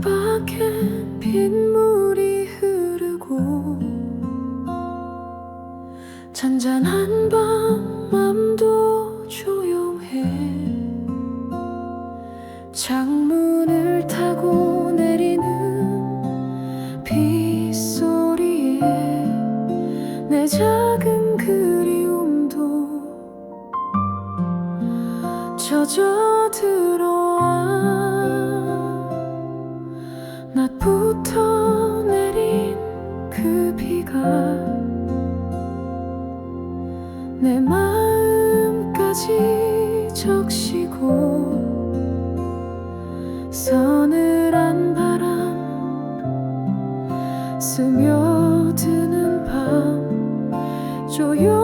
하얗게 빗물이 흐르고 잔잔한 밤 맘도 조용해 창문을 타고 내리는 빗소리에 내 작은 그리움도 젖어 들어 내 마음까지 적시고 서늘한 바람 스며드는 밤 조용